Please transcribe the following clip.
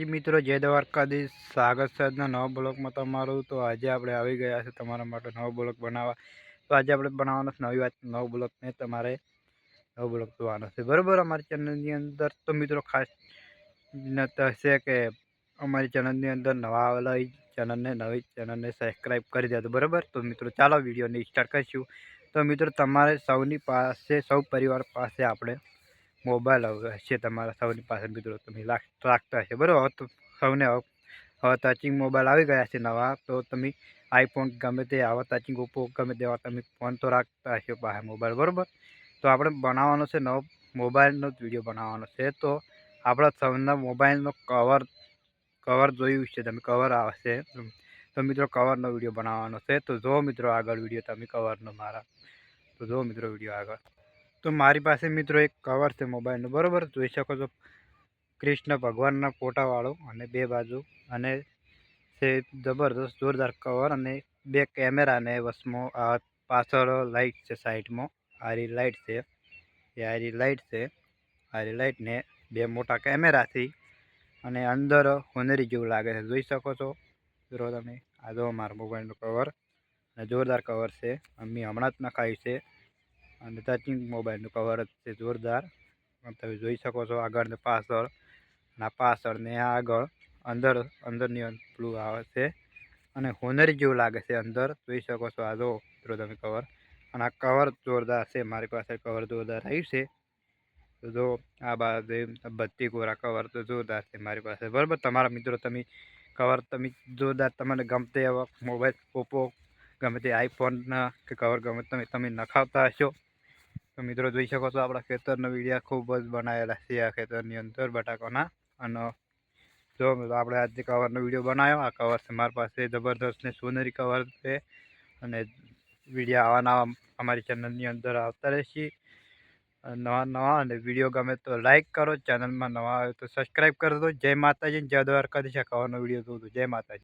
માતાજી મિત્રો, જય દ્વારકાધીશ. છે આજના નવા બ્લોગમાં તમારું. તો આજે આપણે આવી ગયા છે તમારા માટે નવો બ્લોગ બનાવવા. તો આજે આપણે બનાવવાનો છે નવી વાત, નવો બ્લોગ ને તમારે નવો બ્લોગ જોવાનો છે. બરાબર? અમારી ચેનલની અંદર તો મિત્રો ખાસ હશે કે અમારી ચેનલની અંદર નવા આવેલા ચેનલને નવી, ચેનલને સબસ્ક્રાઈબ કરી દેજો. બરાબર? તો મિત્રો, ચાલો વિડીયોને સ્ટાર્ટ કરીશું. તો મિત્રો, તમારે સૌની પાસે, સૌ પરિવાર પાસે આપણે મોબાઈલ હશે તમારા સૌની પાસે મિત્રો. તમે રાખતા હશે. બરાબર? તો સૌને હવે ટચિંગ મોબાઈલ આવી ગયા છે નવા. તો તમે આઈફોન ગમે તે આવા ટચિંગ ઓપ્પો ગમે તેવા તમે ફોન તો રાખતા હશે પાસે મોબાઈલ. બરાબર? તો આપણે બનાવવાનો છે નવો મોબાઈલનો જ વીડિયો બનાવવાનો છે. તો આપણા સૌના મોબાઈલનો કવર કવર જોયું છે. તમે કવર આવશે. તો મિત્રો કવરનો વીડિયો બનાવવાનો છે. તો જો મિત્રો આગળ વીડિયો તમે કવરનો મારા, તો જો મિત્રો વીડિયો આગળ. તો મારી પાસે મિત્રો એક કવર છે મોબાઈલનું બરાબર? જોઈ શકો છો. કૃષ્ણ ભગવાનના ફોટાવાળો અને બે બાજુ. અને છે જબરદસ્ત, જોરદાર કવર અને બે કેમેરાને વસમાં. આ પાછળ લાઇટ છે સાઈડમાં. આરી લાઇટ છે. એ આરી લાઇટ છે. આરી લાઇટને બે મોટા કેમેરાથી અને અંદર હોનેરી જેવું લાગે છે. જોઈ શકો છો? જો તમે. આ જો મારા મોબાઈલનું કવર અને જોરદાર કવર છે. અમે હમણાં જ નખાયું છે. અને ટચિંગ મોબાઈલનું કવર જ છે જોરદાર. તમે જોઈ શકો છો આગળ ને પાછળ. અને આ પાછળ ને આગળ અંદર, અંદરની અં- આવે છે. અને હોનરી જેવું લાગે છે અંદર. જોઈ શકો છો આ જો મિત્રો તમે કવર અને આ કવર જોરદાર છે. મારી પાસે કવર જોરદાર આવ્યું છે. તો જો આ બાજુ બધી કોરા કવર તો જોરદાર છે મારી પાસે. બરાબર? તમારા મિત્રો તમે કવર તમે જોરદાર તમને ગમતે એવા મોબાઈલ ઓપ્પો ગમે તે આઈફોનના કે કવર ગમે તમે તમે નખાવતા હશો. તો મિત્રો જોઈ શકો છો, આપણા ખેતરનો વિડીયા ખૂબ જ બનાવેલા છે આ ખેતરની અંદર બટાકાના. અને જો આપણે આજે કવરનો વીડિયો બનાવ્યો, આ કવર છે મારી પાસે જબરદસ્ત ને સોનેરી કવર છે. અને વિડીયા આવા અમારી ચેનલની અંદર આવતા રહેશે. નવા નવા અને વીડિયો ગમે તો લાઈક કરો, ચેનલમાં નવા આવે તો સબસ્ક્રાઈબ કરી દો જય માતાજી, જય દ્વારકાધીશ, આ કવરનો વીડિયો જોઉં જય માતાજી.